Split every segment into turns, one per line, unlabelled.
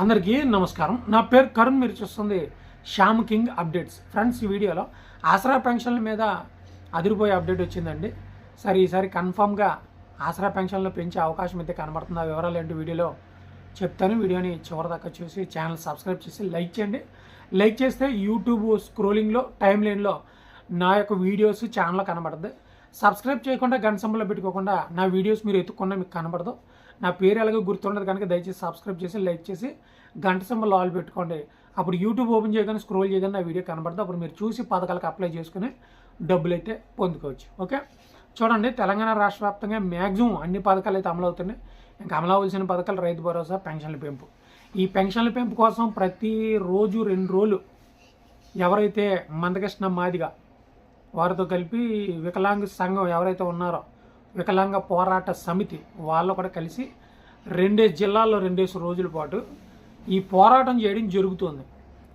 అందరికీ నమస్కారం. నా పేరు కరుణ్ మీరు చూస్తుంది శ్యామ్ కింగ్ అప్డేట్స్. ఫ్రెండ్స్ ఈ వీడియోలో ఆసరా పెన్షన్ల మీద అదిరిపోయే అప్డేట్ వచ్చిందండి. సరే ఈసారి కన్ఫామ్గా ఆసరా పెన్షన్లు పెంచే అవకాశం అయితే కనబడుతుంది. ఆ వివరాలు ఏంటి వీడియోలో చెప్తాను. వీడియోని చివరిదాకా చూసి ఛానల్ సబ్స్క్రైబ్ చేసి లైక్ చేయండి. లైక్ చేస్తే యూట్యూబ్ స్క్రోలింగ్లో టైం లైన్లో నా యొక్క వీడియోస్ ఛానల్లో కనబడుతుంది సబ్స్క్రైబ్ చేయకుండా గంట సంబలో పెట్టుకోకుండా నా వీడియోస్ మీరు ఎత్తుకున్నా మీకు కనబడదు. నా పేరు ఎలాగో గుర్తుండదు కనుక దయచేసి సబ్స్క్రైబ్ చేసి లైక్ చేసి గంట సింబల్ ఆల్ పెట్టుకోండి. అప్పుడు యూట్యూబ్ ఓపెన్ చేయగానే స్క్రోల్ చేయగానే నా వీడియో కనబడుతుంది అప్పుడు మీరు చూసి పథకాలకు అప్లై చేసుకుని డబ్బులు అయితే పొందుకోవచ్చు. ఓకే చూడండి తెలంగాణ రాష్ట్ర వ్యాప్తంగా మ్యాక్సిమం అన్ని పథకాలు అయితే అమలు అవుతున్నాయి. ఇంకా అమలు అవ్వాల్సిన పథకాలు రైతు భరోసా పెన్షన్ల పెంపు. ఈ పెన్షన్ల పెంపు కోసం ప్రతి రోజు రెండు రోజులు ఎవరైతే మందకృష్ణ మాదిగా వారితో కలిపి వికలాంగ సంఘం ఎవరైతే ఉన్నారో వికలాంగ పోరాట సమితి వాళ్ళు కూడా కలిసి రెండేసి జిల్లాల్లో రెండేసి రోజుల పాటు ఈ పోరాటం చేయడం జరుగుతుంది.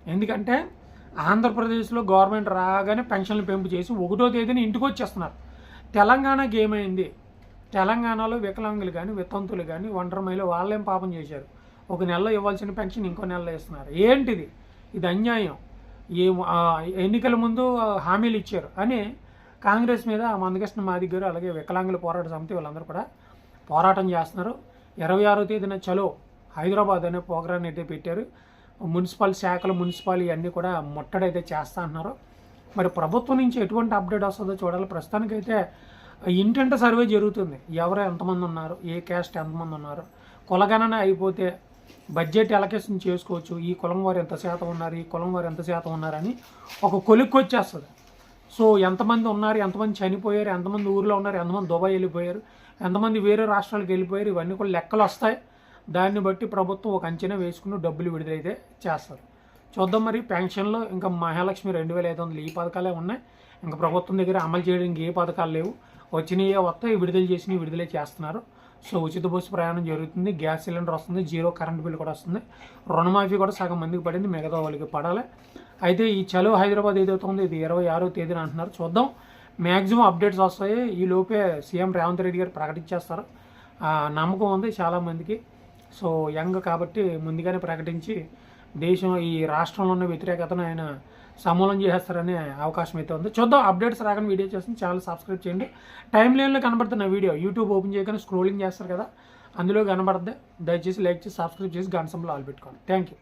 ఎందుకంటే ఆంధ్రప్రదేశ్లో గవర్నమెంట్ రాగానే పెన్షన్లు పెంపు చేసి ఒకటో తేదీని ఇంటికి వచ్చేస్తున్నారు. తెలంగాణకి ఏమైంది తెలంగాణలో వికలాంగులు కానీ వితంతులు కానీ ఒంటరి మహిళలు వాళ్ళేం పాపం చేశారు? ఒక నెలలో ఇవ్వాల్సిన పెన్షన్ ఇంకో నెలలో ఇస్తున్నారు. ఏంటిది? ఇది అన్యాయం. ఏ ఎన్నికల ముందు హామీలు ఇచ్చారు. అని కాంగ్రెస్ మీద మందకృష్ణ మా గారు అలాగే వికలాంగుల పోరాట సమితి వాళ్ళందరూ కూడా పోరాటం చేస్తున్నారు. ఇరవై ఆరో తేదీన చలో హైదరాబాద్ అనే ప్రోగ్రాన్ని అయితే పెట్టారు. మున్సిపల్ శాఖలు మున్సిపల్ ఇవన్నీ కూడా ముట్టడైతే చేస్తా అంటున్నారు. మరి ప్రభుత్వం నుంచి ఎటువంటి అప్డేట్ వస్తుందో చూడాలి. ప్రస్తుతానికైతే ఇంటింట సర్వే జరుగుతుంది. ఎవరు ఎంతమంది ఉన్నారు? ఏ క్యాస్ట్ ఎంతమంది ఉన్నారు? కులగణన అయిపోతే బడ్జెట్ ఎలకేషన్ చేసుకోవచ్చు. ఈ కులం వారు ఎంత శాతం ఉన్నారు? ఈ కులం వారు ఎంత శాతం ఉన్నారని ఒక కొలిక్కి వచ్చేస్తుంది సో ఎంతమంది ఉన్నారు ఎంతమంది చనిపోయారు ఎంతమంది ఊర్లో ఉన్నారు ఎంతమంది దుబాయ్ వెళ్ళిపోయారు ఎంతమంది వేరే రాష్ట్రాలకు వెళ్ళిపోయారు ఇవన్నీ కూడా లెక్కలు వస్తాయి. దాన్ని బట్టి ప్రభుత్వం ఒక అంచనా వేసుకుని డబ్బులు విడుదలైతే చేస్తారు. చూద్దాం మరి పెన్షన్లో ఇంకా మహాలక్ష్మి రెండు వేల ఐదు వందలు ఈ పథకాలే ఉన్నాయి. ఇంకా ప్రభుత్వం దగ్గర అమలు చేయడానికి ఏ పథకాలు లేవు. వచ్చినవి వస్తాయి విడుదల చేసినవి విడుదలే చేస్తున్నారు. సో ఉచిత బస్సు ప్రయాణం జరుగుతుంది గ్యాస్ సిలిండర్ వస్తుంది జీరో కరెంట్ బిల్ కూడా వస్తుంది. రుణమాఫీ కూడా సగం మందికి పడింది మిగతా వాళ్ళకి పడాలి. అయితే ఈ చలో హైదరాబాద్ ఏదైతే ఉందో ఇది ఇరవై ఆరో తేదీన అంటున్నారు. చూద్దాం. మ్యాక్సిమం అప్డేట్స్ వస్తాయి. ఈ లోపే సీఎం రేవంత్ రెడ్డి గారు ప్రకటించేస్తారు. నమ్మకం ఉంది చాలామందికి సో యంగ్ కాబట్టి ముందుగానే ప్రకటించి దేశం ఈ రాష్ట్రంలో ఉన్న వ్యతిరేకతను ఆయన సమూలం చేసేస్తారనే అవకాశం అయితే ఉంది. చూద్దాం. అప్డేట్స్ రాగానే వీడియో చేస్తుంది ఛానల్ సబ్స్క్రైబ్ చేయండి. టైం లైన్లో కనబడుతున్న వీడియో యూట్యూబ్ ఓపెన్ చేయగానే స్క్రోలింగ్ చేస్తారు కదా. అందులో కనబడద్దే. దయచేసి లైక్ చేసి సబ్స్క్రైబ్ చేసి గంట సంబలో ఆల్ పెట్టుకోండి. Thank you